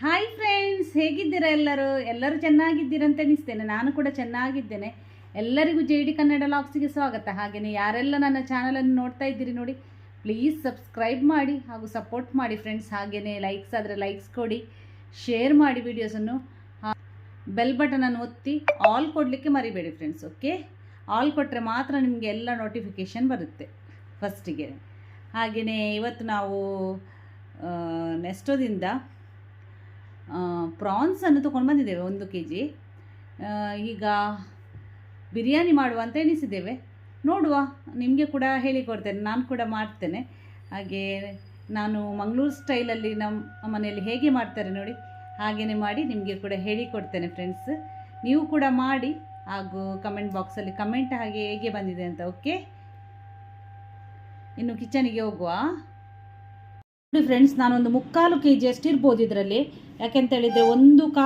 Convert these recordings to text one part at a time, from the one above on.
Hi friends ಹೇಗಿದ್ದೀರಾ ಎಲ್ಲರೂ? ಎಲ್ಲರೂ ಚೆನ್ನಾಗಿದ್ದೀರಂತ ಅನಿಸ್ತೇನೆ. ನಾನು ಕೂಡ ಚೆನ್ನಾಗಿದ್ದೇನೆ. ಎಲ್ಲರಿಗೂ ಜೆ ಡಿ ಕನ್ನಡ ಲಾಗ್ಸಿಗೆ ಸ್ವಾಗತ. ಹಾಗೆಯೇ ಯಾರೆಲ್ಲ ನನ್ನ ಚಾನಲನ್ನು ನೋಡ್ತಾ ಇದ್ದೀರಿ ನೋಡಿ ಪ್ಲೀಸ್ ಸಬ್ಸ್ಕ್ರೈಬ್ ಮಾಡಿ ಹಾಗೂ ಸಪೋರ್ಟ್ ಮಾಡಿ ಫ್ರೆಂಡ್ಸ್ ಹಾಗೆಯೇ ಲೈಕ್ಸ್ ಆದರೆ ಲೈಕ್ಸ್ ಕೊಡಿ ಶೇರ್ ಮಾಡಿ ವಿಡಿಯೋಸನ್ನು ಬೆಲ್ ಬಟನನ್ನು ಒತ್ತಿ ಆಲ್ ಕೊಡಲಿಕ್ಕೆ ಮರಿಬೇಡಿ ಫ್ರೆಂಡ್ಸ್ ಓಕೆ ಆಲ್ ಕೊಟ್ಟರೆ ಮಾತ್ರ ನಿಮಗೆ ಎಲ್ಲ ನೋಟಿಫಿಕೇಷನ್ ಬರುತ್ತೆ ಫಸ್ಟಿಗೆ ಹಾಗೆಯೇ ಇವತ್ತು ನಾವು ನೆಸ್ಟೋದಿಂದ ಪ್ರಾನ್ಸನ್ನು ತೊಗೊಂಡು ಬಂದಿದ್ದೇವೆ ಒಂದು ಕೆ ಜಿ ಈಗ ಬಿರಿಯಾನಿ ಮಾಡುವ ಅಂತ ಎನಿಸಿದ್ದೇವೆ ನೋಡುವ, ನಿಮಗೆ ಕೂಡ ಹೇಳಿಕೊಡ್ತೇನೆ, ನಾನು ಕೂಡ ಮಾಡ್ತೇನೆ. ಹಾಗೆ ನಾನು ಮಂಗಳೂರು ಸ್ಟೈಲಲ್ಲಿ ನಮ್ಮ ಮನೆಯಲ್ಲಿ ಹೇಗೆ ಮಾಡ್ತಾರೆ ನೋಡಿ ಹಾಗೆಯೇ ಮಾಡಿ ನಿಮಗೆ ಕೂಡ ಹೇಳಿಕೊಡ್ತೇನೆ ಫ್ರೆಂಡ್ಸ್ ನೀವು ಕೂಡ ಮಾಡಿ, ಹಾಗೂ ಕಮೆಂಟ್ ಬಾಕ್ಸಲ್ಲಿ ಕಮೆಂಟ್ ಹಾಗೆ ಹೇಗೆ ಬಂದಿದೆ ಅಂತ ಓಕೆ ಇನ್ನು ಕಿಚನಿಗೆ ಹೋಗುವ. ನೋಡಿ ಫ್ರೆಂಡ್ಸ್ ನಾನೊಂದು ಮುಕ್ಕಾಲು ಕೆ ಜಿ ಅಷ್ಟು ಇರ್ಬೋದು ಇದರಲ್ಲಿ. ಯಾಕೆಂತ ಹೇಳಿದರೆ ಒಂದು ಕಾ,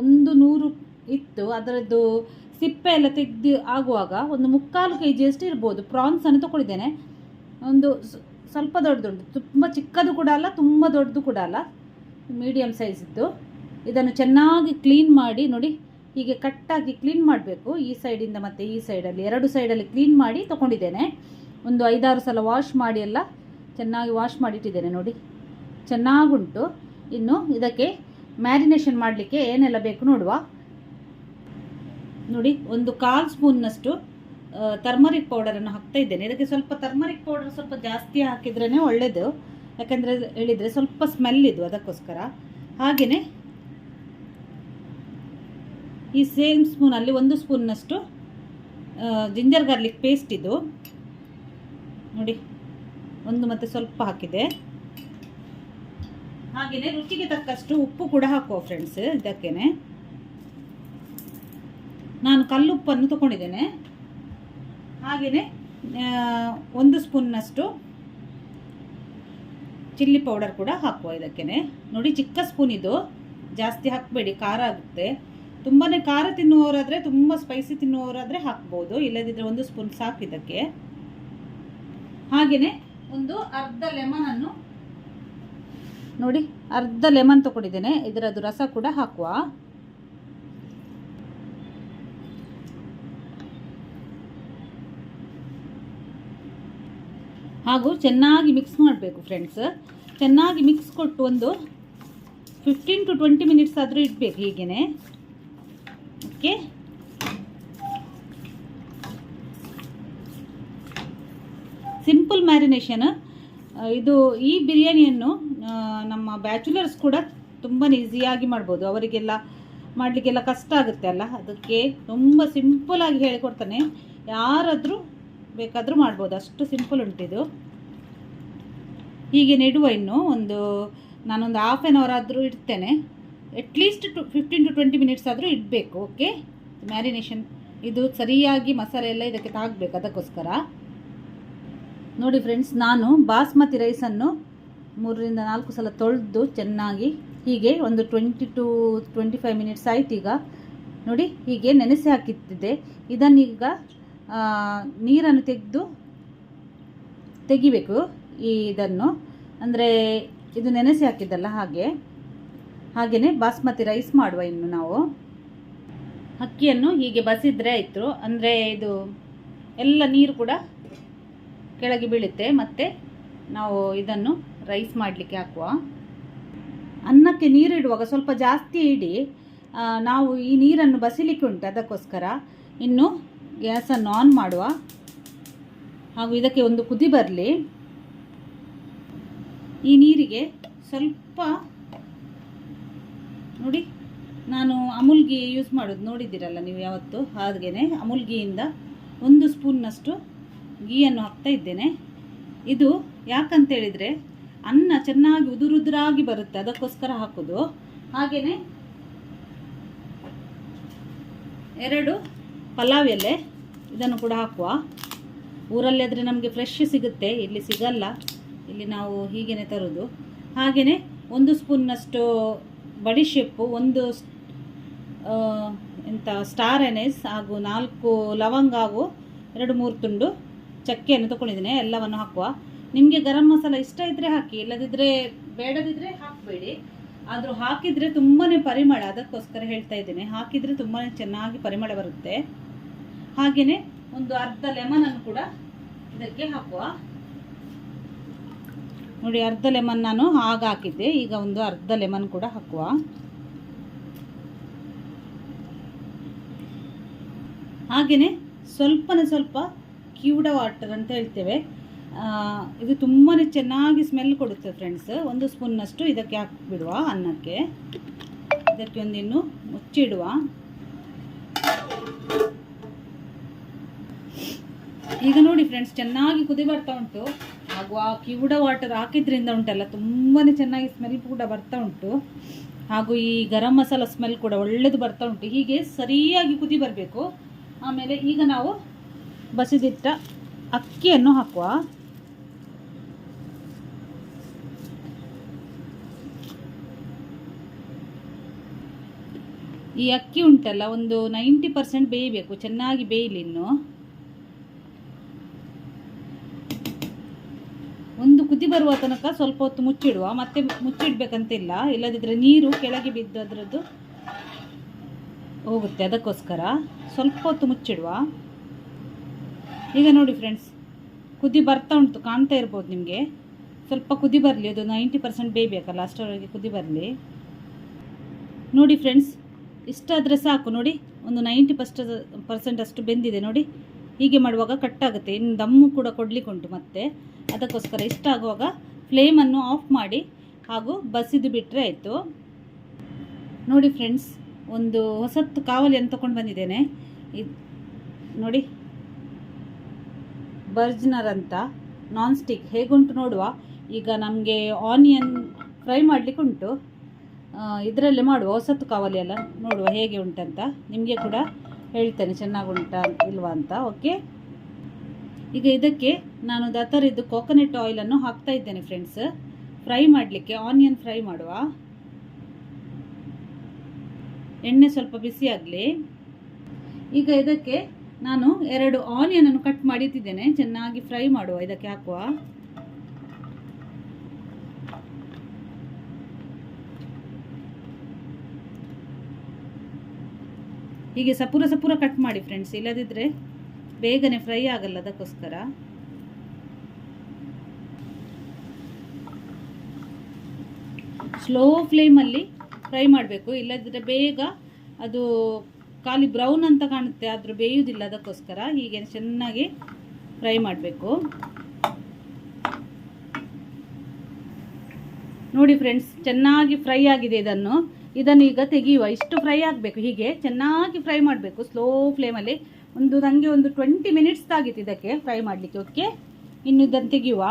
ಒಂದು ನೂರು ಇತ್ತು. ಅದರದ್ದು ಸಿಪ್ಪೆ ಎಲ್ಲ ತೆಗೆದು ಆಗುವಾಗ ಒಂದು ಮುಕ್ಕಾಲು ಕೆ ಜಿಯಷ್ಟು ಇರ್ಬೋದು. ಪ್ರಾನ್ಸನ್ನು ತೊಗೊಂಡಿದ್ದೇನೆ ಒಂದು ಸ್ವಲ್ಪ ದೊಡ್ಡದುಂಟು. ತುಂಬ ಚಿಕ್ಕದು ಕೂಡ ಅಲ್ಲ, ತುಂಬ ದೊಡ್ಡದು ಕೂಡ ಅಲ್ಲ. ಮೀಡಿಯಮ್ ಸೈಜಿದ್ದು ಇದನ್ನು ಚೆನ್ನಾಗಿ ಕ್ಲೀನ್ ಮಾಡಿ, ನೋಡಿ, ಹೀಗೆ ಕಟ್ಟಾಗಿ ಕ್ಲೀನ್ ಮಾಡಬೇಕು. ಈ ಸೈಡಿಂದ ಮತ್ತು ಈ ಸೈಡಲ್ಲಿ ಎರಡು ಸೈಡಲ್ಲಿ ಕ್ಲೀನ್ ಮಾಡಿ ತೊಗೊಂಡಿದ್ದೇನೆ ಒಂದು ಐದಾರು ಸಲ ವಾಶ್ ಮಾಡಿ ಎಲ್ಲ. ಚೆನ್ನಾಗಿ ವಾಶ್ ಮಾಡಿಟ್ಟಿದ್ದೇನೆ ನೋಡಿ. ಚೆನ್ನಾಗುಂಟು. ಇನ್ನು ಇದಕ್ಕೆ ಮ್ಯಾರಿನೇಷನ್ ಮಾಡಲಿಕ್ಕೆ ಏನೆಲ್ಲ ಬೇಕು ನೋಡುವ. ನೋಡಿ, ಒಂದು ಕಾಲು ಸ್ಪೂನ್ನಷ್ಟು ಟರ್ಮರಿಕ್ ಪೌಡರನ್ನು ಹಾಕ್ತಾ ಇದ್ದೇನೆ. ಇದಕ್ಕೆ ಸ್ವಲ್ಪ ಟರ್ಮರಿಕ್ ಪೌಡರ್ ಸ್ವಲ್ಪ ಜಾಸ್ತಿ ಹಾಕಿದ್ರೇ ಒಳ್ಳೆಯದು ಯಾಕಂದರೆ ಹೇಳಿದರೆ ಸ್ವಲ್ಪ ಸ್ಮೆಲ್ ಇದು ಅದಕ್ಕೋಸ್ಕರ. ಹಾಗೆಯೇ ಈ ಸೇಮ್ ಸ್ಪೂನಲ್ಲಿ ಒಂದು ಸ್ಪೂನ್ನಷ್ಟು ಜಿಂಜರ್ ಗಾರ್ಲಿಕ್ ಪೇಸ್ಟ್ ಇದು. ನೋಡಿ. ಒಂದು ಮತ್ತೆ ಸ್ವಲ್ಪ ಹಾಕಿದೆ. ಹಾಗೆಯೇ ರುಚಿಗೆ ತಕ್ಕಷ್ಟು ಉಪ್ಪು ಕೂಡ ಹಾಕುವ ಫ್ರೆಂಡ್ಸ್ ಇದಕ್ಕೇನೆ. ನಾನು ಕಲ್ಲುಪ್ಪನ್ನು ತಗೊಂಡಿದ್ದೇನೆ. ಹಾಗೆಯೇ ಒಂದು ಸ್ಪೂನ್ನಷ್ಟು ಚಿಲ್ಲಿ ಪೌಡರ್ ಕೂಡ ಹಾಕುವ ಇದಕ್ಕೇನೆ. ನೋಡಿ, ಚಿಕ್ಕ ಸ್ಪೂನ್ ಇದು. ಜಾಸ್ತಿ ಹಾಕಬೇಡಿ, ಖಾರ ಆಗುತ್ತೆ. ತುಂಬಾ ಖಾರ ತಿನ್ನುವವರಾದರೆ ತುಂಬ ಸ್ಪೈಸಿ ತಿನ್ನುವವರಾದರೆ ಹಾಕ್ಬೋದು. ಇಲ್ಲದಿದ್ದರೆ ಒಂದು ಸ್ಪೂನ್ ಸಾಕು ಇದಕ್ಕೆ. ಹಾಗೆಯೇ ಒಂದು ಅರ್ಧ ಲೆಮನನ್ನು ನೋಡಿ, ಅರ್ಧ ಲೆಮನ್ ತಗೊಂಡಿದ್ದೇನೆ. ಇದರದ್ದು ರಸ ಕೂಡ ಹಾಕುವ. ಹಾಗೂ ಚೆನ್ನಾಗಿ ಮಿಕ್ಸ್ ಮಾಡಬೇಕು ಫ್ರೆಂಡ್ಸ್ ಚೆನ್ನಾಗಿ ಮಿಕ್ಸ್ ಕೊಟ್ಟು ಒಂದು ಫಿಫ್ಟೀನ್ ಟು ಟ್ವೆಂಟಿ ಮಿನಿಟ್ಸ್ ಆದರೂ ಇಡಬೇಕು ಹೀಗೇ ಓಕೆ ಸಿಂಪಲ್ ಮ್ಯಾರಿನೇಷನ್. ಇದು ಈ ಬಿರಿಯಾನಿಯನ್ನು ನಮ್ಮ ಬ್ಯಾಚುಲರ್ಸ್ ಕೂಡ ತುಂಬ ಈಸಿಯಾಗಿ ಮಾಡ್ಬೋದು. ಅವರಿಗೆಲ್ಲ ಮಾಡಲಿಕ್ಕೆಲ್ಲ ಕಷ್ಟ ಆಗುತ್ತೆ ಅಲ್ಲ? ಅದಕ್ಕೆ ತುಂಬ ಸಿಂಪಲಾಗಿ ಹೇಳಿಕೊಡ್ತಾನೆ. ಯಾರಾದರೂ ಬೇಕಾದರೂ ಮಾಡ್ಬೋದು. ಅಷ್ಟು ಸಿಂಪಲ್ ಉಂಟಿದು ಹೀಗೆ ನೆಡುವ ಇನ್ನು ಒಂದು, ನಾನೊಂದು ಹಾಫ್ ಆನ್ ಅವರ್ ಆದರೂ ಇಡ್ತೇನೆ. At least to fifteen to twenty minutes ಆದರೂ ಇಡಬೇಕು ಓಕೆ ಮ್ಯಾರಿನೇಷನ್ ಇದು ಸರಿಯಾಗಿ ಮಸಾಲೆ ಎಲ್ಲ ಇದಕ್ಕೆ ತಾಗಬೇಕು, ಅದಕ್ಕೋಸ್ಕರ. ನೋಡಿ ಫ್ರೆಂಡ್ಸ್ ನಾನು ಬಾಸ್ಮತಿ ರೈಸನ್ನು ಮೂರರಿಂದ ನಾಲ್ಕು ಸಲ ತೊಳೆದು ಚೆನ್ನಾಗಿ ಹೀಗೆ ಒಂದು twenty to twenty five minutes ಆಯ್ತು ಈಗ. ನೋಡಿ, ಹೀಗೆ ನೆನೆಸಿ ಹಾಕಿತ್ತಿದ್ದೆ ಇದನ್ನೀಗ ನೀರನ್ನು ತೆಗೆದು ತೆಗಿಬೇಕು ಈ ಇದನ್ನು. ಅಂದರೆ, ಇದು ನೆನೆಸಿ ಹಾಕಿದ್ದಲ್ಲ ಹಾಗೆ. ಹಾಗೆಯೇ ಬಾಸ್ಮತಿ ರೈಸ್ ಮಾಡುವ ಇನ್ನು ನಾವು. ಅಕ್ಕಿಯನ್ನು ಹೀಗೆ ಬಸಿದ್ರೆ ಆಯಿತು. ಅಂದರೆ ಇದು ಎಲ್ಲ ನೀರು ಕೂಡ ಕೆಳಗೆ ಬೀಳುತ್ತೆ. ಮತ್ತು ನಾವು ಇದನ್ನು ರೈಸ್ ಮಾಡಲಿಕ್ಕೆ ಹಾಕುವ. ಅನ್ನಕ್ಕೆ ನೀರಿಡುವಾಗ ಸ್ವಲ್ಪ ಜಾಸ್ತಿ ಇಡಿ. ನಾವು ಈ ನೀರನ್ನು ಬಸಿಲಿಕ್ಕೆ ಉಂಟು ಅದಕ್ಕೋಸ್ಕರ. ಇನ್ನು ಗ್ಯಾಸನ್ನು ಆನ್ ಮಾಡುವ. ಹಾಗೂ ಇದಕ್ಕೆ ಒಂದು ಕುದಿ ಬರಲಿ. ಈ ನೀರಿಗೆ ಸ್ವಲ್ಪ ನೋಡಿ, ನಾನು ಅಮುಲ್ಗಿ ಯೂಸ್ ಮಾಡೋದು ನೋಡಿದ್ದೀರಲ್ಲ ನೀವು ಯಾವತ್ತು. ಹಾಗೇ ಅಮುಲ್ಗಿಯಿಂದ ಒಂದು ಸ್ಪೂನ್ನಷ್ಟು ಗೀಯನ್ನು ಹಾಕ್ತಾ ಇದ್ದೇನೆ. ಇದು ಯಾಕಂತೇಳಿದರೆ ಅನ್ನ ಚೆನ್ನಾಗಿ ಉದುರುದುರಾಗಿ ಬರುತ್ತೆ, ಅದಕ್ಕೋಸ್ಕರ ಹಾಕೋದು. ಹಾಗೆಯೇ ಎರಡು ಪಲಾವ್ ಎಲೆ, ಇದನ್ನು ಕೂಡ ಹಾಕುವ. ಊರಲ್ಲಿ ಆದರೆ ನಮಗೆ ಫ್ರೆಶ್ ಸಿಗುತ್ತೆ, ಇಲ್ಲಿ ಸಿಗಲ್ಲ. ಇಲ್ಲಿ ನಾವು ಹೀಗೇ ತರೋದು. ಹಾಗೆಯೇ ಒಂದು ಸ್ಪೂನ್ನಷ್ಟು ಬಡಿಶೆಪ್ಪು ಒಂದು ಎಂಥ ಸ್ಟಾರ್ ಎನೆಸ್ ಹಾಗೂ ನಾಲ್ಕು ಲವಂಗ ಹಾಗೂ ಎರಡು ಮೂರು ತುಂಡು ಚಕ್ಕೆಯನ್ನು ತೊಗೊಂಡಿದ್ದೀನಿ ಎಲ್ಲವನ್ನು ಹಾಕುವ. ನಿಮಗೆ ಗರಂ ಮಸಾಲ ಇಷ್ಟ ಇದ್ದರೆ ಹಾಕಿ ಇಲ್ಲದಿದ್ದರೆ ಬೇಡದಿದ್ದರೆ ಹಾಕಬೇಡಿ. ಆದರೂ ಹಾಕಿದರೆ ತುಂಬಾ ಪರಿಮಳ, ಅದಕ್ಕೋಸ್ಕರ ಹೇಳ್ತಾ ಇದ್ದೇನೆ, ಹಾಕಿದರೆ ತುಂಬಾ ಚೆನ್ನಾಗಿ ಪರಿಮಳ ಬರುತ್ತೆ. ಹಾಗೆಯೇ ಒಂದು ಅರ್ಧ ಲೆಮನನ್ನು ಕೂಡ ಇದಕ್ಕೆ ಹಾಕುವ. ನೋಡಿ, ಅರ್ಧ ಲೆಮನ್ ನಾನು ಆಗ ಹಾಕಿದ್ದೆ, ಈಗ ಒಂದು ಅರ್ಧ ಲೆಮನ್ ಕೂಡ ಹಾಕುವ. ಹಾಗೆಯೇ ಸ್ವಲ್ಪನೇ ಸ್ವಲ್ಪ ಕ್ಯೂಡ ವಾಟರ್ ಅಂತ ಹೇಳ್ತೇವೆ. ಇದು ತುಂಬಾ ಚೆನ್ನಾಗಿ ಸ್ಮೆಲ್ ಕೊಡುತ್ತೆ ಫ್ರೆಂಡ್ಸ್ ಒಂದು ಸ್ಪೂನ್ನಷ್ಟು ಇದಕ್ಕೆ ಹಾಕಿಬಿಡುವ ಅನ್ನಕ್ಕೆ. ಇದಕ್ಕೆ ಒಂದಿನ್ನು ಮುಚ್ಚಿಡುವ. ಈಗ ನೋಡಿ ಫ್ರೆಂಡ್ಸ್ ಚೆನ್ನಾಗಿ ಕುದಿ ಬರ್ತಾ ಉಂಟು. ಹಾಗೂ ಆ ಕಿವುಡ ವಾಟರ್ ಹಾಕಿದ್ರಿಂದ ಉಂಟಲ್ಲ ತುಂಬಾ ಚೆನ್ನಾಗಿ ಸ್ಮೆಲ್ ಕೂಡ ಬರ್ತಾ ಉಂಟು. ಹಾಗೂ ಈ ಗರಂ ಮಸಾಲ ಸ್ಮೆಲ್ ಕೂಡ ಒಳ್ಳೇದು ಬರ್ತಾ ಉಂಟು. ಹೀಗೆ ಸರಿಯಾಗಿ ಕುದಿ ಬರಬೇಕು. ಆಮೇಲೆ ಈಗ ನಾವು ಬಸಿದಿಟ್ಟ ಅಕ್ಕಿಯನ್ನು ಹಾಕುವ. ಈ ಅಕ್ಕಿ ಉಂಟಲ್ಲ, ಒಂದು ನೈಂಟಿ ಪರ್ಸೆಂಟ್ ಬೇಯಬೇಕು, ಚೆನ್ನಾಗಿ ಬೇಯಲಿ ಇನ್ನು. ಒಂದು ಕುದಿ ಬರುವ ತನಕ ಸ್ವಲ್ಪ ಹೊತ್ತು ಮುಚ್ಚಿಡುವ, ಮತ್ತೆ ಮುಚ್ಚಿಡ್ಬೇಕಂತಿಲ್ಲ ಇಲ್ಲದಿದ್ದರೆ ನೀರು ಕೆಳಗೆ ಬಿದ್ದು ಅದರದ್ದು ಹೋಗುತ್ತೆ ಅದಕ್ಕೋಸ್ಕರ. ಸ್ವಲ್ಪ ಹೊತ್ತು ಮುಚ್ಚಿಡುವ. ಈಗ ನೋಡಿ ಫ್ರೆಂಡ್ಸ್ ಕುದಿ ಬರ್ತಾ ಉಂಟು, ಕಾಣ್ತಾ ಇರ್ಬೋದು ನಿಮಗೆ. ಸ್ವಲ್ಪ ಕುದಿ ಬರಲಿ, ಅದು ನೈಂಟಿ ಪರ್ಸೆಂಟ್ ಬೇಯಬೇಕಲ್ಲ ಅಷ್ಟರವರೆಗೆ ಕುದಿ ಬರಲಿ. ನೋಡಿ ಫ್ರೆಂಡ್ಸ್ ಇಷ್ಟಾದರೆ ಸಾಕು, ನೋಡಿ. ಒಂದು ನೈಂಟಿ ಪರ್ಸ್ಟ್ ಪರ್ಸೆಂಟ್ ಅಷ್ಟು ಬೆಂದಿದೆ, ನೋಡಿ. ಹೀಗೆ ಮಾಡುವಾಗ ಕಟ್ಟಾಗುತ್ತೆ ಇನ್ನು ದಮ್ಮು ಕೂಡ ಕೊಡಲಿಕ್ಕೆ ಉಂಟು ಮತ್ತೆ. ಅದಕ್ಕೋಸ್ಕರ ಇಷ್ಟ ಆಗುವಾಗ ಫ್ಲೇಮನ್ನು ಆಫ್ ಮಾಡಿ, ಹಾಗೂ ಬಸಿದು ಬಿಟ್ಟರೆ ಆಯಿತು. ನೋಡಿ ಫ್ರೆಂಡ್ಸ್ ಒಂದು ಹೊಸತ್ತು ಕಾವಲಿಯನ್ನು ತಗೊಂಡು ಬಂದಿದ್ದೇನೆ. ಇದು ನೋಡಿ ಬರ್ಜ್ನರ್ ಅಂತ ನಾನ್ ಸ್ಟಿಕ್ ಹೇಗುಂಟು ನೋಡುವ? ಈಗ ನಮಗೆ ಆನಿಯನ್ ಫ್ರೈ ಮಾಡಲಿಕ್ಕೆ ಉಂಟು ಇದರಲ್ಲೇ ಮಾಡುವ, ಹೊಸತು ಕಾವಲಿ ಎಲ್ಲ ನೋಡುವ ಹೇಗೆ ಉಂಟಂತ. ನಿಮಗೆ ಕೂಡ ಹೇಳ್ತೇನೆ ಚೆನ್ನಾಗಿ ಉಂಟಾ ಇಲ್ವಾ ಅಂತ. ಓಕೆ ಈಗ ಇದಕ್ಕೆ ನಾನು ದತ್ತರಿದ್ದು ಕೋಕೋನಟ್ ಆಯಿಲನ್ನು ಹಾಕ್ತಾ ಇದ್ದೇನೆ ಫ್ರೆಂಡ್ಸ್ ಫ್ರೈ ಮಾಡಲಿಕ್ಕೆ ಆನಿಯನ್ ಫ್ರೈ ಮಾಡುವ. ಎಣ್ಣೆ ಸ್ವಲ್ಪ ಬಿಸಿ ಆಗಲಿ ಈಗ ಇದಕ್ಕೆ ನಾನು ಎರಡು ಆನಿಯನನ್ನು ಕಟ್ ಮಾಡಿ ಇಟ್ಟಿದ್ದೇನೆ. ಚೆನ್ನಾಗಿ ಫ್ರೈ ಮಾಡುವ, ಇದಕ್ಕೆ ಹಾಕುವ. ಹೀಗೆ ಸಪೂರ ಸಪೂರ ಕಟ್ ಮಾಡಿ ಫ್ರೆಂಡ್ಸ್ ಇಲ್ಲದಿದ್ದರೆ ಬೇಗನೆ ಫ್ರೈ ಆಗಲ್ಲ ಅದಕ್ಕೋಸ್ಕರ. ಸ್ಲೋ ಫ್ಲೇಮಲ್ಲಿ ಫ್ರೈ ಮಾಡಬೇಕು. ಇಲ್ಲದಿದ್ದರೆ ಬೇಗ ಅದು ಖಾಲಿ ಬ್ರೌನ್ ಅಂತ ಕಾಣುತ್ತೆ, ಆದರೂ ಬೇಯುವುದಿಲ್ಲ ಅದಕ್ಕೋಸ್ಕರ. ಹೀಗೆ ಚೆನ್ನಾಗಿ ಫ್ರೈ ಮಾಡಬೇಕು. ನೋಡಿ ಫ್ರೆಂಡ್ಸ್, ಚೆನ್ನಾಗಿ ಫ್ರೈ ಆಗಿದೆ ಇದನ್ನು. ಇದನ್ನು ಈಗ ತೆಗೆಯುವ. ಇಷ್ಟು ಫ್ರೈ ಆಗಬೇಕು. ಹೀಗೆ ಚೆನ್ನಾಗಿ ಫ್ರೈ ಮಾಡಬೇಕು. ಸ್ಲೋ ಫ್ಲೇಮಲ್ಲಿ ಒಂದು ನನಗೆ ಒಂದು ಟ್ವೆಂಟಿ ಮಿನಿಟ್ಸ್ ಆಗಿತ್ತು ಇದಕ್ಕೆ ಫ್ರೈ ಮಾಡಲಿಕ್ಕೆ. ಓಕೆ ಇನ್ನು ಇದನ್ನು ತೆಗೆಯುವ.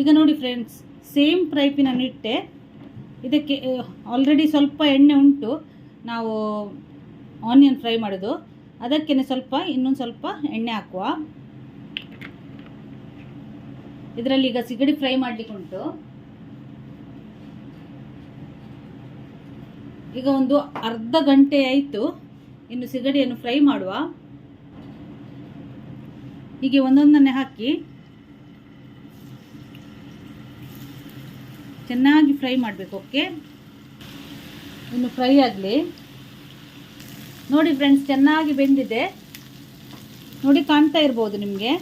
ಈಗ ನೋಡಿ ಫ್ರೆಂಡ್ಸ್, ಸೇಮ್ ಫ್ರೈಪಿನನ್ನು ಇಟ್ಟೆ ಇದಕ್ಕೆ ಆಲ್ರೆಡಿ ಸ್ವಲ್ಪ ಎಣ್ಣೆ ಉಂಟು. ನಾವು ಆನಿಯನ್ ಫ್ರೈ ಮಾಡೋದು. ಅದಕ್ಕೇ ಸ್ವಲ್ಪ, ಇನ್ನೊಂದು ಸ್ವಲ್ಪ ಎಣ್ಣೆ ಹಾಕುವ. ಇದರಲ್ಲಿ ಈಗ ಸಿಗಡಿ ಫ್ರೈ ಮಾಡಲಿಕ್ಕೆ ಉಂಟು. ಈಗ ಒಂದು ಅರ್ಧ ಗಂಟೆ ಆಯಿತು. ಇನ್ನು ಸಿಗಡಿಯನ್ನು ಫ್ರೈ ಮಾಡುವ. ಹೀಗೆ ಒಂದೊಂದನ್ನೇ ಹಾಕಿ. ಚೆನ್ನಾಗಿ ಫ್ರೈ ಮಾಡಬೇಕು ಓಕೆ ಇನ್ನು ಫ್ರೈ ಆಗಲಿ. ನೋಡಿ ಫ್ರೆಂಡ್ಸ್ ಚೆನ್ನಾಗಿ ಬೆಂದಿದೆ. ನೋಡಿ ಕಾಣ್ತಾ ಇರ್ಬೋದು ನಿಮಗೆ.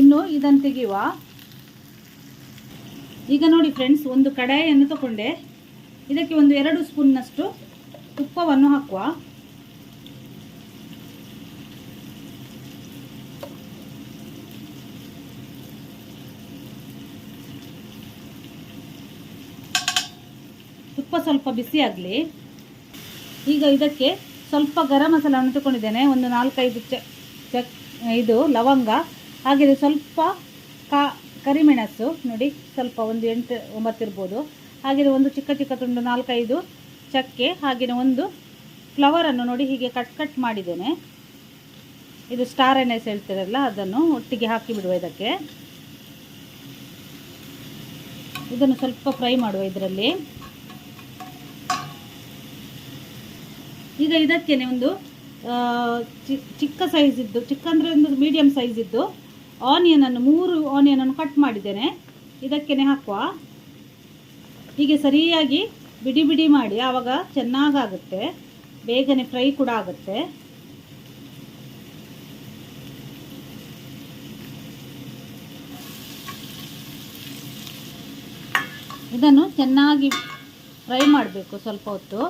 ಇನ್ನು ಇದನ್ನು ತೆಗೆಯುವ. ಈಗ ನೋಡಿ ಫ್ರೆಂಡ್ಸ್ ಒಂದು ಕಡಾಯಿಯನ್ನು ತಗೊಂಡೆ. ಇದಕ್ಕೆ ಒಂದು ಎರಡು ಸ್ಪೂನ್ನಷ್ಟು ತುಪ್ಪವನ್ನು ಹಾಕುವ. ತುಪ್ಪ ಸ್ವಲ್ಪ ಬಿಸಿ ಆಗಲಿ. ಈಗ ಇದಕ್ಕೆ ಸ್ವಲ್ಪ ಗರಂ ಮಸಾಲವನ್ನು ತಗೊಂಡಿದ್ದೇನೆ ಒಂದು ನಾಲ್ಕೈದು ಚಕ್ ಇದು ಲವಂಗ ಹಾಗೆ ಸ್ವಲ್ಪ ಕಾ, ಕರಿಮೆಣಸು, ನೋಡಿ, ಸ್ವಲ್ಪ ಒಂದು ಎಂಟು, ಒಂಬತ್ತು ಇರ್ಬೋದು. ಹಾಗೆಯೇ ಒಂದು ಚಿಕ್ಕ ಚಿಕ್ಕ ತುಂಡು ನಾಲ್ಕೈದು ಚಕ್ಕೆ, ಹಾಗೆಯೇ ಒಂದು ಫ್ಲವರನ್ನು ನೋಡಿ ಹೀಗೆ ಕಟ್ ಕಟ್ ಮಾಡಿದ್ದೇನೆ. ಇದು ಸ್ಟಾರ್ ಎಣ್ಣೆಸ್ ಹೇಳ್ತಿರಲ್ಲ, ಅದನ್ನು ಒಟ್ಟಿಗೆ ಹಾಕಿ ಬಿಡುವ ಇದಕ್ಕೆ. ಇದನ್ನು ಸ್ವಲ್ಪ ಫ್ರೈ ಮಾಡುವ ಇದರಲ್ಲಿ. ಈಗ ಇದಕ್ಕೇನೆ ಒಂದು ಚಿಕ್ಕ ಸೈಜ್ ಇದ್ದು, ಚಿಕ್ಕ ಅಂದರೆ ಒಂದು ಮೀಡಿಯಮ್ ಸೈಜ್ ಇದ್ದು ಆನಿಯನನ್ನು ಮೂರು ಆನಿಯನನ್ನು ಕಟ್ ಮಾಡಿದ್ದೇನೆ. ಇದಕ್ಕೇನೆ ಹಾಕುವ. ಹೀಗೆ ಸರಿಯಾಗಿ ಬಿಡಿ ಬಿಡಿ ಮಾಡಿ, ಆವಾಗ ಚೆನ್ನಾಗಾಗುತ್ತೆ. ಬೇಗನೆ ಫ್ರೈ ಕೂಡ ಆಗುತ್ತೆ. ಇದನ್ನು ಚೆನ್ನಾಗಿ ಫ್ರೈ ಮಾಡಬೇಕು ಸ್ವಲ್ಪ ಹೊತ್ತು.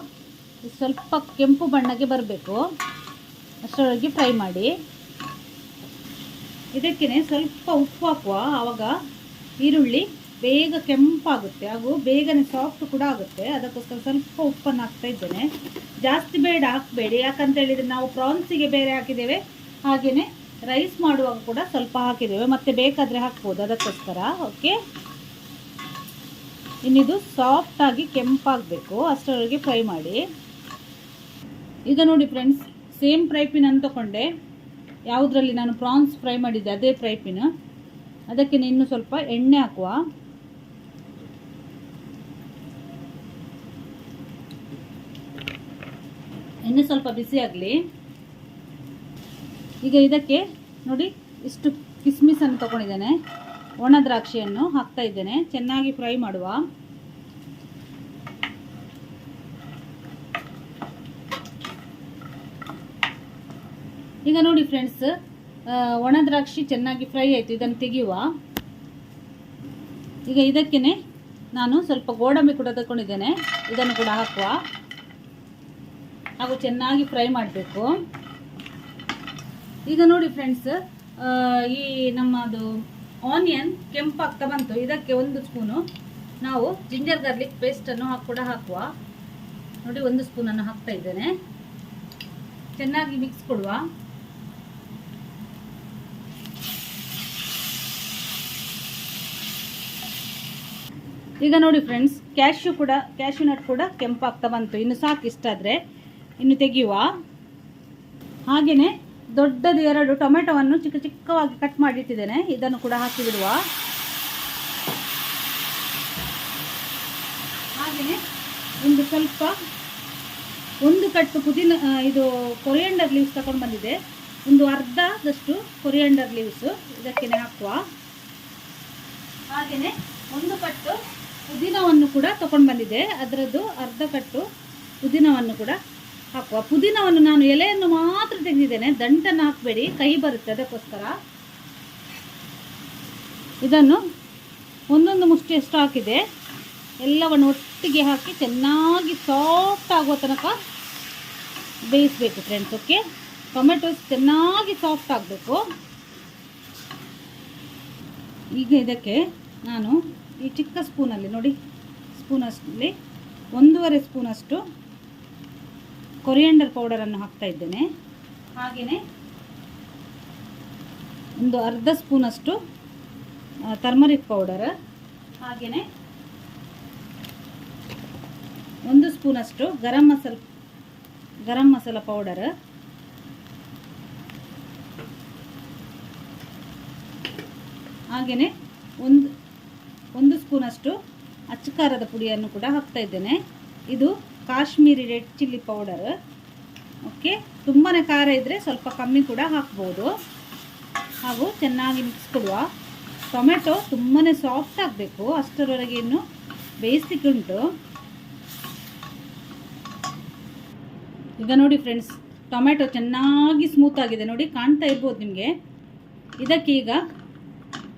ಸ್ವಲ್ಪ ಕೆಂಪು ಬಣ್ಣಕ್ಕೆ ಬರಬೇಕು. ಅಷ್ಟರೊಳಗೆ ಫ್ರೈ ಮಾಡಿ. ಇದಕ್ಕೇ ಸ್ವಲ್ಪ ಉಪ್ಪು ಹಾಕುವ. ಆವಾಗ ಈರುಳ್ಳಿ ಬೇಗ ಕೆಂಪಾಗುತ್ತೆ. ಹಾಗೂ ಬೇಗನೆ ಸಾಫ್ಟ್ ಕೂಡ ಆಗುತ್ತೆ. ಅದಕ್ಕೋಸ್ಕರ ಸ್ವಲ್ಪ ಉಪ್ಪನ್ನು ಹಾಕ್ತಾ ಇದ್ದೇನೆ. ಜಾಸ್ತಿ ಬೇಡ, ಹಾಕಬೇಡಿ. ಯಾಕಂತ ಹೇಳಿದರೆ ನಾವು ಪ್ರಾನ್ಸಿಗೆ ಬೇರೆ ಹಾಕಿದ್ದೇವೆ. ಹಾಗೆಯೇ ರೈಸ್ ಮಾಡುವಾಗ ಕೂಡ ಸ್ವಲ್ಪ ಹಾಕಿದ್ದೇವೆ. ಮತ್ತೆ ಬೇಕಾದರೆ ಹಾಕ್ಬೋದು ಅದಕ್ಕೋಸ್ಕರ. ಓಕೆ? ಇನ್ನಿದು ಸಾಫ್ಟಾಗಿ ಕೆಂಪಾಗಬೇಕು. ಅಷ್ಟರೊಳಗೆ ಫ್ರೈ ಮಾಡಿ. ಈಗ ನೋಡಿ ಫ್ರೆಂಡ್ಸ್ ಸೇಮ್ ಫ್ರೈ ಪಿನ್ ಅಂತ ತಗೊಂಡೆ. ಯಾವುದರಲ್ಲಿ ನಾನು ಪ್ರಾನ್ಸ್ ಫ್ರೈ ಮಾಡಿದ್ದೆ, ಅದೇ ಫ್ರೈ ಪಿನ್ ಅದಕ್ಕೆ ಇನ್ನು ಸ್ವಲ್ಪ ಎಣ್ಣೆ ಹಾಕುವ. ಎಣ್ಣೆ ಸ್ವಲ್ಪ ಬಿಸಿ ಆಗಲಿ. ಈಗ ಇದಕ್ಕೆ ನೋಡಿ ಇಷ್ಟು ಕಿಸ್ಮಿಸನ್ನು ತಗೊಂಡಿದ್ದೇನೆ. ಒಣ ದ್ರಾಕ್ಷಿಯನ್ನು ಹಾಕ್ತಾ ಇದ್ದೇನೆ. ಚೆನ್ನಾಗಿ ಫ್ರೈ ಮಾಡುವ. ಈಗ ನೋಡಿ ಫ್ರೆಂಡ್ಸ್ ಒಣ ದ್ರಾಕ್ಷಿ ಚೆನ್ನಾಗಿ ಫ್ರೈ ಆಯಿತು. ಇದನ್ನು ತೆಗೆಯುವ. ಈಗ ಇದಕ್ಕೇ ನಾನು ಸ್ವಲ್ಪ ಗೋಡಂಬಿ ಕೂಡ ತಗೊಂಡಿದ್ದೇನೆ ಇದನ್ನು ಕೂಡ ಹಾಕುವ. ಹಾಗೂ ಚೆನ್ನಾಗಿ ಫ್ರೈ ಮಾಡಬೇಕು. ಈಗ ನೋಡಿ ಫ್ರೆಂಡ್ಸ್ ಈ ನಮ್ಮದು ಆನಿಯನ್ ಕೆಂಪಾಗ್ತಾ ಬಂತು. ಇದಕ್ಕೆ ಒಂದು ಸ್ಪೂನು ನಾವು ಜಿಂಜರ್ ಗಾರ್ಲಿಕ್ ಪೇಸ್ಟನ್ನು ಕೂಡ ಹಾಕುವ. ನೋಡಿ, ಒಂದು ಸ್ಪೂನನ್ನು ಹಾಕ್ತಾ ಇದ್ದೇನೆ. ಚೆನ್ನಾಗಿ ಮಿಕ್ಸ್ ಕೊಡುವ. ಈಗ ನೋಡಿ ಫ್ರೆಂಡ್ಸ್ ಕ್ಯಾಶ್ಯೂ ಕೂಡ ಕ್ಯಾಶ್ಯೂ ನಟ್ ಕೂಡ ಕೆಂಪಾಗ್ತಾ ಬಂತು. ಇನ್ನು ಸಾಕು ಇಷ್ಟಾದರೆ ಇನ್ನು ತೆಗೆಯುವ. ಹಾಗೆಯೇ ದೊಡ್ಡದು ಎರಡು ಟೊಮೆಟೊವನ್ನು ಚಿಕ್ಕ ಚಿಕ್ಕವಾಗಿ ಕಟ್ ಮಾಡಿಟ್ಟಿದ್ದೇನೆ ಇದನ್ನು ಕೂಡ ಹಾಕಿ ಬಿಡುವ. ಹಾಗೆಯೇ ಒಂದು ಸ್ವಲ್ಪ, ಒಂದು ಕಟ್ಟು ಪುದೀನ ಇದು ಕೊರಿಯಂಡರ್ ಲೀವ್ಸ್ ತಗೊಂಡು ಬಂದಿದೆ. ಒಂದು ಅರ್ಧದಷ್ಟು ಕೊರಿಯಂಡರ್ ಲೀವ್ಸು ಇದಕ್ಕೆ ಹಾಕುವ. ಹಾಗೆಯೇ ಒಂದು ಕಟ್ಟು ಪುದೀನವನ್ನು ಕೂಡ ತಗೊಂಡು ಬಂದಿದೆ. ಅದರದ್ದು ಅರ್ಧ ಕಟ್ಟು ಪುದೀನವನ್ನು ಕೂಡ ಹಾಕುವ. ಪುದೀನವನ್ನು ನಾನು ಎಲೆಯನ್ನು ಮಾತ್ರ ತೆಗೆದಿದ್ದೇನೆ. ದಂಟನ್ನು ಹಾಕಬೇಡಿ. ಕೈ ಬರುತ್ತೆ ಅದಕ್ಕೋಸ್ಕರ. ಇದನ್ನು ಒಂದೊಂದು ಮುಷ್ಟಿಯಷ್ಟು ಹಾಕಿದೆ. ಎಲ್ಲವನ್ನು ಒಟ್ಟಿಗೆ ಹಾಕಿ ಚೆನ್ನಾಗಿ ಸಾಫ್ಟ್ ಆಗುವ ತನಕ ಬೇಯಿಸಬೇಕು ಫ್ರೆಂಡ್ಸ್ ಓಕೆ ಟೊಮೆಟೊಸ್ ಚೆನ್ನಾಗಿ ಸಾಫ್ಟ್ ಆಗಬೇಕು. ಈಗ ಇದಕ್ಕೆ ನಾನು ಈ ಚಿಕ್ಕ ಸ್ಪೂನಲ್ಲಿ ನೋಡಿ ಸ್ಪೂನಷ್ಟಲ್ಲಿ ಒಂದೂವರೆ ಸ್ಪೂನಷ್ಟು ಕೊರಿಯಂಡರ್ ಪೌಡರನ್ನು ಹಾಕ್ತಾ ಇದ್ದೇನೆ. ಹಾಗೆಯೇ ಒಂದು ಅರ್ಧ ಸ್ಪೂನಷ್ಟು ಟರ್ಮರಿಕ್ ಪೌಡರ್ ಹಾಗೆಯೇ ಒಂದು ಸ್ಪೂನಷ್ಟು ಗರಂ ಮಸಾಲ ಗರಂ ಮಸಾಲ ಪೌಡರ್ ಹಾಗೆಯೇ ಒಂದು ಒಂದು ಸ್ಪೂನಷ್ಟು ಅಚ್ಚಕಾರದ ಪುಡಿಯನ್ನು ಕೂಡ ಹಾಕ್ತಾ ಇದ್ದೇನೆ. ಇದು Kashmiri red chilli powder. Okay ತುಂಬಾ ಖಾರ ಇದ್ದರೆ ಸ್ವಲ್ಪ ಕಮ್ಮಿ ಕೂಡ ಹಾಕ್ಬೋದು. ಹಾಗೂ ಚೆನ್ನಾಗಿ ಮಿಕ್ಸ್ ಕೊಡುವ ಟೊಮೆಟೊ ತುಂಬಾ ಸಾಫ್ಟ್ ಆಗಬೇಕು ಅಷ್ಟರವರೆಗೆ ಇನ್ನು ಬೇಯಿಸ್ಲಿಕ್ಕೆ ಉಂಟು ಈಗ ನೋಡಿ ಫ್ರೆಂಡ್ಸ್ ಟೊಮೆಟೊ ಚೆನ್ನಾಗಿ ಸ್ಮೂತ್ ಆಗಿದೆ. ನೋಡಿ ಕಾಣ್ತಾ ಇರ್ಬೋದು ನಿಮಗೆ. ಇದಕ್ಕೆ ಈಗ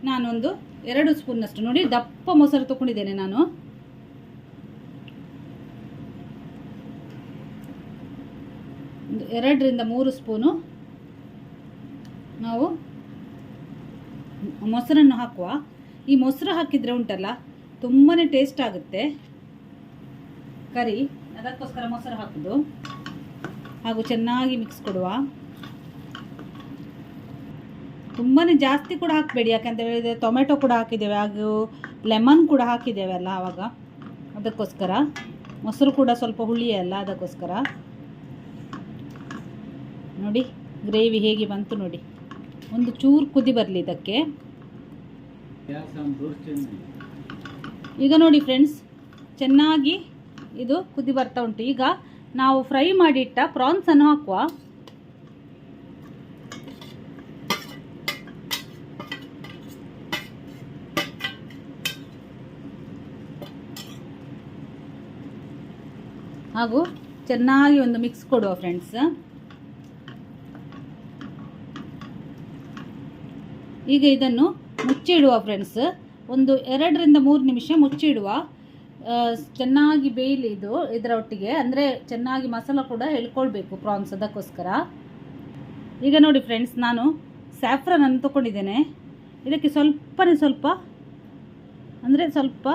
ನಾನೊಂದು ಎರಡು ಸ್ಪೂನ್ನಷ್ಟು ನೋಡಿ, ದಪ್ಪ ಮೊಸರು ತಗೊಂಡಿದ್ದೇನೆ ನಾನು. ಎರಡರಿಂದ ಮೂರು ಸ್ಪೂನು ನಾವು ಮೊಸರನ್ನು ಹಾಕುವ. ಈ ಮೊಸರು ಹಾಕಿದರೆ ಉಂಟಲ್ಲ ತುಂಬಾ ಟೇಸ್ಟ್ ಆಗುತ್ತೆ. ಕರಿ, ಅದಕ್ಕೋಸ್ಕರ ಮೊಸರು ಹಾಕೋದು. ಹಾಗೂ ಚೆನ್ನಾಗಿ ಮಿಕ್ಸ್ ಕೊಡುವ. ತುಂಬಾ ಜಾಸ್ತಿ ಕೂಡ ಹಾಕಬೇಡಿ. ಯಾಕಂತ ಹೇಳಿದರೆ ಟೊಮೆಟೊ ಕೂಡ ಹಾಕಿದ್ದೇವೆ. ಹಾಗೂ ಲೆಮನ್ ಕೂಡ ಹಾಕಿದ್ದೇವೆ ಅಲ್ಲ ಆವಾಗ ಅದಕ್ಕೋಸ್ಕರ. ಮೊಸರು ಕೂಡ ಸ್ವಲ್ಪ ಹುಳಿ ಅಲ್ಲ, ಅದಕ್ಕೋಸ್ಕರ. ನೋಡಿ, ಗ್ರೇವಿ ಹೇಗೆ ಬಂತು ನೋಡಿ. ಒಂದು ಚೂರು ಕುದಿ ಬರಲಿ ಇದಕ್ಕೆ. ಈಗ ನೋಡಿ ಫ್ರೆಂಡ್ಸ್, ಚೆನ್ನಾಗಿ ಇದು ಕುದಿ ಬರ್ತಾ ಉಂಟು. ಈಗ ನಾವು ಫ್ರೈ ಮಾಡಿಟ್ಟ ಪ್ರಾನ್ಸನ್ನು ಹಾಕುವ. ಹಾಗೂ ಚೆನ್ನಾಗಿ ಒಂದು ಮಿಕ್ಸ್ ಕೊಡುವ ಫ್ರೆಂಡ್ಸ್ ಈಗ ಇದನ್ನು ಮುಚ್ಚಿಡುವ ಫ್ರೆಂಡ್ಸ್ ಒಂದು ಎರಡರಿಂದ ಮೂರು ನಿಮಿಷ ಮುಚ್ಚಿಡುವ ಚೆನ್ನಾಗಿ ಬೇಯಲಿ ಇದು, ಇದರ ಒಟ್ಟಿಗೆ. ಅಂದರೆ ಚೆನ್ನಾಗಿ ಮಸಾಲ ಕೂಡ ಹೇಳ್ಕೊಳ್ಬೇಕು ಪ್ರಾನ್ಸ್ ಅದಕ್ಕೋಸ್ಕರ. ಈಗ ನೋಡಿ ಫ್ರೆಂಡ್ಸ್ ನಾನು ಸ್ಯಾಫ್ರನನ್ನು ತಗೊಂಡಿದ್ದೇನೆ. ಇದಕ್ಕೆ ಸ್ವಲ್ಪನೇ ಸ್ವಲ್ಪ, ಅಂದರೆ ಸ್ವಲ್ಪ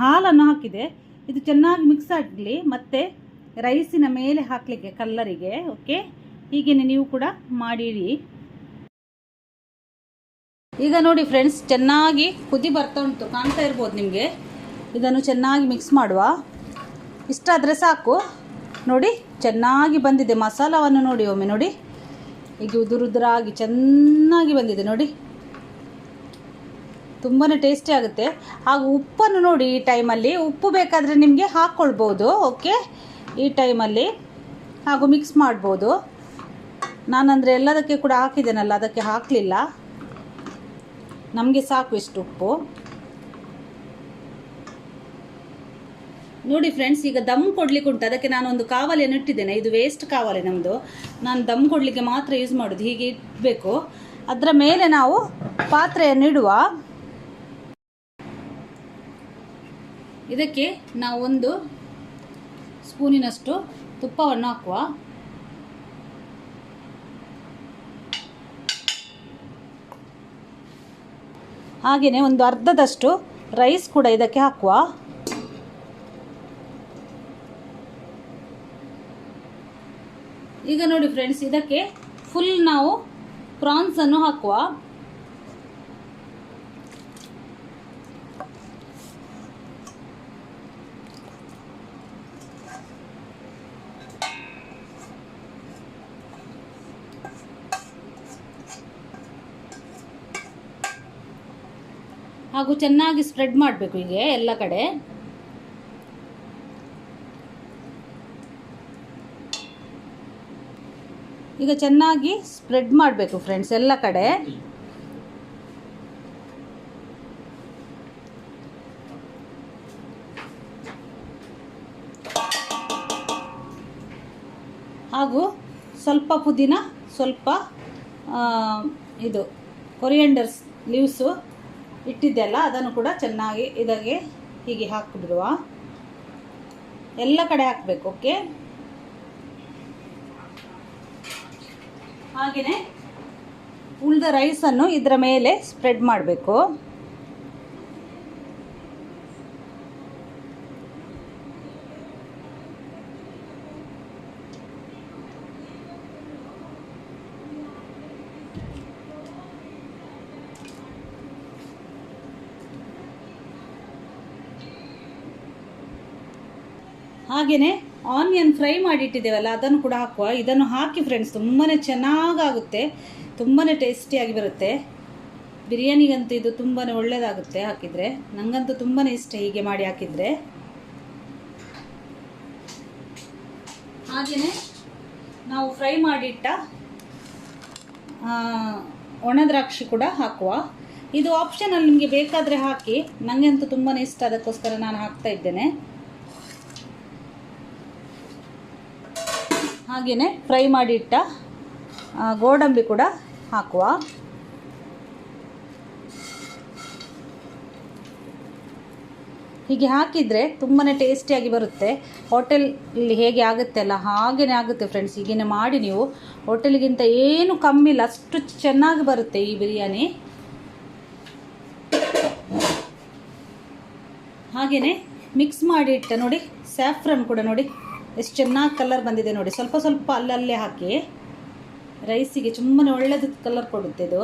ಹಾಲನ್ನು ಹಾಕಿದೆ. ಇದು ಚೆನ್ನಾಗಿ ಮಿಕ್ಸ್ ಆಗಲಿ, ಮತ್ತು ರೈಸಿನ ಮೇಲೆ ಹಾಕಲಿಕ್ಕೆ, ಕಲ್ಲರಿಗೆ ಓಕೆ ಹೀಗೇನೆ ನೀವು ಕೂಡ ಮಾಡಿರಿ. ಈಗ ನೋಡಿ ಫ್ರೆಂಡ್ಸ್ ಚೆನ್ನಾಗಿ ಕುದಿ ಬರ್ತಾ ಉಂಟು, ಕಾಣ್ತಾ ಇರ್ಬೋದು ನಿಮಗೆ? ಇದನ್ನು ಚೆನ್ನಾಗಿ ಮಿಕ್ಸ್ ಮಾಡುವ. ಇಷ್ಟಾದರೆ ಸಾಕು. ನೋಡಿ, ಚೆನ್ನಾಗಿ ಬಂದಿದೆ. ಮಸಾಲವನ್ನು ನೋಡಿ ಒಮ್ಮೆ, ನೋಡಿ. ಈಗ ಉದುರುದುರಾಗಿ ಚೆನ್ನಾಗಿ ಬಂದಿದೆ, ನೋಡಿ. ತುಂಬಾ ಟೇಸ್ಟಿ ಆಗುತ್ತೆ. ಹಾಗೂ ಉಪ್ಪನ್ನು ನೋಡಿ ಈ ಟೈಮಲ್ಲಿ ಉಪ್ಪು ಬೇಕಾದರೆ ನಿಮಗೆ ಹಾಕ್ಕೊಳ್ಬೋದು ಓಕೆ ಈ ಟೈಮಲ್ಲಿ ಹಾಗೂ ಮಿಕ್ಸ್ ಮಾಡ್ಬೋದು. ನಾನಂದರೆ ಎಲ್ಲದಕ್ಕೆ ಕೂಡ ಹಾಕಿದ್ದೇನಲ್ಲ, ಅದಕ್ಕೆ ಹಾಕಲಿಲ್ಲ. ನಮಗೆ ಸಾಕು ಇಷ್ಟು ಉಪ್ಪು. ನೋಡಿ ಫ್ರೆಂಡ್ಸ್ ಈಗ ದಮ್ ಕೊಡ್ಲಿಕ್ಕೆ ಉಂಟು. ಅದಕ್ಕೆ ನಾನೊಂದು ಕಾವಲೆಯನ್ನು ಇಟ್ಟಿದ್ದೇನೆ. ಇದು ವೇಸ್ಟ್ ಕಾವಲೆ ನಮ್ಮದು ನಾನು ದಮ್ ಕೊಡಲಿಕ್ಕೆ ಮಾತ್ರ ಯೂಸ್ ಮಾಡೋದು. ಹೀಗೆ ಇಡಬೇಕು. ಅದರ ಮೇಲೆ ನಾವು ಪಾತ್ರೆಯನ್ನು ಇಡುವ. ಇದಕ್ಕೆ ನಾವು ಒಂದು ಸ್ಪೂನಿನಷ್ಟು ತುಪ್ಪವನ್ನು ಹಾಕುವ. ಹಾಗೆಯೇ ಒಂದು ಅರ್ಧದಷ್ಟು ರೈಸ್ ಕೂಡ ಇದಕ್ಕೆ ಹಾಕುವ. ಈಗ ನೋಡಿ ಫ್ರೆಂಡ್ಸ್ ಇದಕ್ಕೆ ಫುಲ್ ನಾವು ಪ್ರಾನ್ಸನ್ನು ಹಾಕುವ. ಹಾಗೂ ಚೆನ್ನಾಗಿ ಸ್ಪ್ರೆಡ್ ಮಾಡಬೇಕು ಹೀಗೆ ಎಲ್ಲ ಕಡೆ. ಈಗ ಚೆನ್ನಾಗಿ ಸ್ಪ್ರೆಡ್ ಮಾಡಬೇಕು ಫ್ರೆಂಡ್ಸ್ ಎಲ್ಲ ಕಡೆ. ಹಾಗೂ ಸ್ವಲ್ಪ ಪುದೀನ, ಸ್ವಲ್ಪ ಇದು ಕೊರಿಯಂಡರ್ಸ್ ಲೀವ್ಸು ಇಟ್ಟಿದ್ದೆಲ್ಲ ಅದನ್ನು ಕೂಡ ಚೆನ್ನಾಗಿ ಇದಾಗೆ ಹೀಗೆ ಹಾಕಿಬಿಡುವ. ಎಲ್ಲ ಕಡೆ ಹಾಕಬೇಕು, ಓಕೆ? ಹಾಗೆಯೇ ಉಳಿದ ರೈಸನ್ನು ಇದರ ಮೇಲೆ ಸ್ಪ್ರೆಡ್ ಮಾಡಬೇಕು. ಹಾಗೆಯೇ ಆನಿಯನ್ ಫ್ರೈ ಮಾಡಿಟ್ಟಿದ್ದೇವಲ್ಲ, ಅದನ್ನು ಕೂಡ ಹಾಕುವ. ಇದನ್ನು ಹಾಕಿ ಫ್ರೆಂಡ್ಸ್ ತುಂಬಾ ಚೆನ್ನಾಗಾಗುತ್ತೆ. ತುಂಬಾ ಟೇಸ್ಟಿಯಾಗಿ ಬರುತ್ತೆ. ಬಿರಿಯಾನಿಗಂತೂ ಇದು ತುಂಬಾ ಒಳ್ಳೆಯದಾಗುತ್ತೆ ಹಾಕಿದರೆ. ನನಗಂತೂ ತುಂಬಾ ಇಷ್ಟ ಹೀಗೆ ಮಾಡಿ ಹಾಕಿದರೆ. ಹಾಗೆಯೇ ನಾವು ಫ್ರೈ ಮಾಡಿಟ್ಟ ಒಣ ದ್ರಾಕ್ಷಿ ಕೂಡ ಹಾಕುವ. ಇದು ಆಪ್ಷನಲ್ಲಿ ನಿಮಗೆ ಬೇಕಾದರೆ ಹಾಕಿ. ನನಗಂತೂ ತುಂಬಾ ಇಷ್ಟ, ಅದಕ್ಕೋಸ್ಕರ ನಾನು ಹಾಕ್ತಾ ಇದ್ದೇನೆ. ಹಾಗೆಯೇ ಫ್ರೈ ಮಾಡಿಟ್ಟ ಗೋಡಂಬಿ ಕೂಡ ಹಾಕುವ. ಹೀಗೆ ಹಾಕಿದರೆ ತುಂಬಾ ಟೇಸ್ಟಿಯಾಗಿ ಬರುತ್ತೆ. ಹೋಟೆಲಲ್ಲಿ ಹೇಗೆ ಆಗುತ್ತೆ ಅಲ್ಲ ಹಾಗೆಯೇ ಆಗುತ್ತೆ ಫ್ರೆಂಡ್ಸ್. ಹೀಗೇನೆ ಮಾಡಿ ನೀವು. ಹೋಟೆಲ್ಗಿಂತ ಏನು ಕಮ್ಮಿ ಇಲ್ಲ, ಅಷ್ಟು ಚೆನ್ನಾಗಿ ಬರುತ್ತೆ ಈ ಬಿರಿಯಾನಿ. ಹಾಗೆಯೇ ಮಿಕ್ಸ್ ಮಾಡಿ ಇಟ್ಟ ನೋಡಿ ಸ್ಯಾಫ್ರನ್ ಕೂಡ ನೋಡಿ. ಎಷ್ಟು ಚೆನ್ನಾಗಿ ಕಲರ್ ಬಂದಿದೆ ನೋಡಿ. ಸ್ವಲ್ಪ ಸ್ವಲ್ಪ ಅಲ್ಲಲ್ಲೇ ಹಾಕಿ. ರೈಸಿಗೆ ಸುಮ್ಮನೆ ಒಳ್ಳೆಯದು ಕಲರ್ ಕೊಡುತ್ತೆ ಇದು.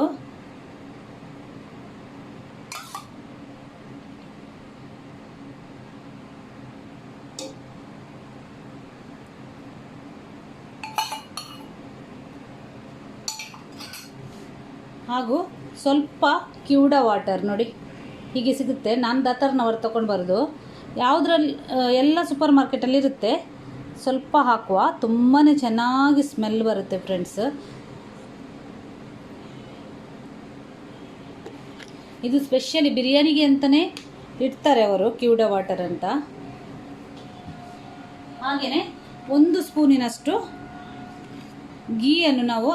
ಹಾಗೂ ಸ್ವಲ್ಪ ಕ್ಯೂಡ ವಾಟರ್ ನೋಡಿ. ಹೀಗೆ ಸಿಗುತ್ತೆ. ನಾನು ದತ್ತರ್ನವರು ತೊಗೊಂಡು ಬರೋದು. ಯಾವುದ್ರಲ್ಲಿ ಎಲ್ಲ ಸೂಪರ್ ಮಾರ್ಕೆಟಲ್ಲಿ ಇರುತ್ತೆ. ಸ್ವಲ್ಪ ಹಾಕುವ. ತುಂಬಾ ಚೆನ್ನಾಗಿ ಸ್ಮೆಲ್ ಬರುತ್ತೆ ಫ್ರೆಂಡ್ಸ್ ಇದು ಸ್ಪೆಷಲಿ ಬಿರಿಯಾನಿಗೆ ಅಂತಲೇ ಇಡ್ತಾರೆ ಅವರು ಕ್ಯೂಡ ವಾಟರ್ ಅಂತ. ಹಾಗೆಯೇ ಒಂದು ಸ್ಪೂನಿನಷ್ಟು ಗೀಯನ್ನು ನಾವು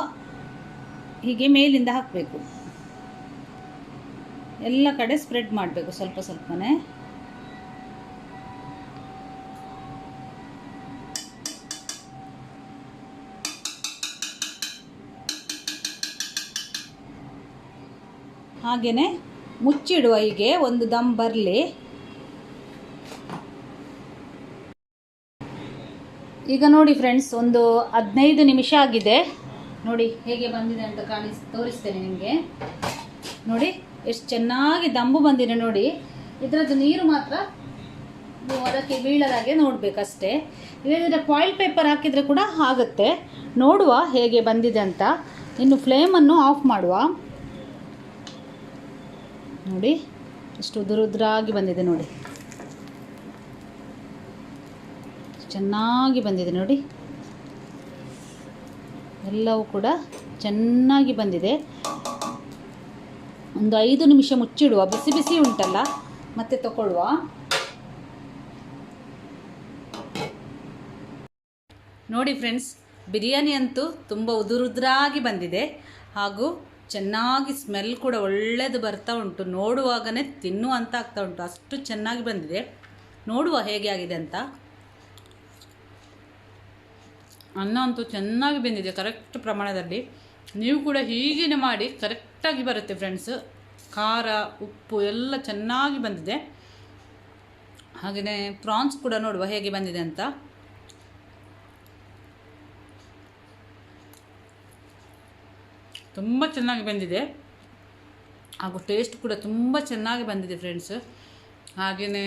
ಹೀಗೆ ಮೇಲಿಂದ ಹಾಕಬೇಕು. ಎಲ್ಲ ಕಡೆ ಸ್ಪ್ರೆಡ್ ಮಾಡಬೇಕು ಸ್ವಲ್ಪ ಸ್ವಲ್ಪನೇ. ಹಾಗೆಯೇ ಮುಚ್ಚಿಡುವ ಹೀಗೆ ಒಂದು ದಮ್ ಬರಲಿ. ಈಗ ನೋಡಿ ಫ್ರೆಂಡ್ಸ್ ಒಂದು ಹದಿನೈದು ನಿಮಿಷ ಆಗಿದೆ. ನೋಡಿ ಹೇಗೆ ಬಂದಿದೆ ಅಂತ ಕಾಣಿಸ್ ತೋರಿಸ್ತೇನೆ ನಿಮಗೆ. ನೋಡಿ, ಎಷ್ಟು ಚೆನ್ನಾಗಿ ದಂಬು ಬಂದಿದೆ ನೋಡಿ. ಇದರದ್ದು ನೀರು ಮಾತ್ರ ನೀವು ಅದಕ್ಕೆ ಬೀಳದಾಗೆ ನೋಡಬೇಕಷ್ಟೇ. ಇಲ್ಲದಿದ್ದರೆ ಫಾಯಿಲ್ ಪೇಪರ್ ಹಾಕಿದರೆ ಕೂಡ ಆಗುತ್ತೆ. ನೋಡುವ ಹೇಗೆ ಬಂದಿದೆ ಅಂತ. ಇನ್ನು ಫ್ಲೇಮನ್ನು ಆಫ್ ಮಾಡುವ. ನೋಡಿ, ಎಷ್ಟು ಉದುರುದ್ರಾಗಿ ಬಂದಿದೆ ನೋಡಿ. ಚೆನ್ನಾಗಿ ಬಂದಿದೆ ನೋಡಿ. ಎಲ್ಲವೂ ಕೂಡ ಚೆನ್ನಾಗಿ ಬಂದಿದೆ. ಒಂದು ಐದು ನಿಮಿಷ ಮುಚ್ಚಿಡುವ, ಬಿಸಿ ಬಿಸಿ ಉಂಟಲ್ಲ, ಮತ್ತೆ ತಗೊಳ್ಳುವ. ನೋಡಿ ಫ್ರೆಂಡ್ಸ್ ಬಿರಿಯಾನಿ ಅಂತೂ ತುಂಬ ಉದುರುದ್ರಾಗಿ ಬಂದಿದೆ. ಹಾಗೂ ಚೆನ್ನಾಗಿ ಸ್ಮೆಲ್ ಕೂಡ ಒಳ್ಳೆಯದು ಬರ್ತಾ ಉಂಟು. ನೋಡುವಾಗನೇ ತಿನ್ನುವಂತ ಆಗ್ತಾ ಉಂಟು. ಅಷ್ಟು ಚೆನ್ನಾಗಿ ಬಂದಿದೆ. ನೋಡುವ ಹೇಗೆ ಆಗಿದೆ ಅಂತ. ಅನ್ನ ಅಂತೂ ಚೆನ್ನಾಗಿ ಬಂದಿದೆ ಕರೆಕ್ಟ್ ಪ್ರಮಾಣದಲ್ಲಿ. ನೀವು ಕೂಡ ಹೀಗೇನೆ ಮಾಡಿ ಕರೆಕ್ಟಾಗಿ ಬರುತ್ತೆ ಫ್ರೆಂಡ್ಸ್ ಖಾರ, ಉಪ್ಪು ಎಲ್ಲ ಚೆನ್ನಾಗಿ ಬಂದಿದೆ. ಹಾಗೆಯೇ ಪ್ರಾನ್ಸ್ ಕೂಡ ನೋಡುವ ಹೇಗೆ ಬಂದಿದೆ ಅಂತ. ತುಂಬ ಚೆನ್ನಾಗಿ ಬಂದಿದೆ. ಹಾಗೂ ಟೇಸ್ಟ್ ಕೂಡ ತುಂಬ ಚೆನ್ನಾಗಿ ಬಂದಿದೆ ಫ್ರೆಂಡ್ಸ್ ಹಾಗೆಯೇ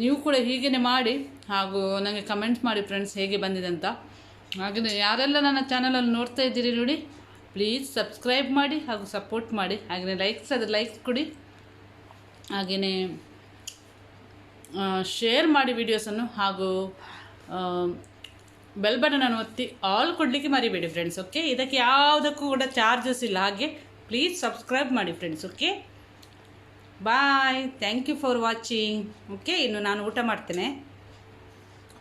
ನೀವು ಕೂಡ ಹೀಗೇ ಮಾಡಿ ಹಾಗೂ ನನಗೆ ಕಮೆಂಟ್ಸ್ ಮಾಡಿ ಫ್ರೆಂಡ್ಸ್ ಹೇಗೆ ಬಂದಿದೆ ಅಂತ. ಹಾಗೆಯೇ ಯಾರೆಲ್ಲ ನನ್ನ ಚಾನಲಲ್ಲಿ ನೋಡ್ತಾ ಇದ್ದೀರಿ ನೋಡಿ ಪ್ಲೀಸ್ ಸಬ್ಸ್ಕ್ರೈಬ್ ಮಾಡಿ ಹಾಗೂ ಸಪೋರ್ಟ್ ಮಾಡಿ. ಹಾಗೆಯೇ ಲೈಕ್ಸ್ ಅದು ಲೈಕ್ಸ್ ಕೊಡಿ. ಹಾಗೆಯೇ ಶೇರ್ ಮಾಡಿ ವಿಡಿಯೋಸನ್ನು ಹಾಗೂ ಬೆಲ್ ಬಟನನ್ನು ಒತ್ತಿ ಆಲ್ ಕೊಡಲಿಕ್ಕೆ ಮರಿಬೇಡಿ ಫ್ರೆಂಡ್ಸ್ ಓಕೆ ಇದಕ್ಕೆ ಯಾವುದಕ್ಕೂ ಕೂಡ ಚಾರ್ಜಸ್ ಇಲ್ಲ. ಹಾಗೆ ಪ್ಲೀಸ್ ಸಬ್ಸ್ಕ್ರೈಬ್ ಮಾಡಿ friends okay bye thank you for watching okay ಇನ್ನು ನಾನು ಊಟ ಮಾಡ್ತೇನೆ.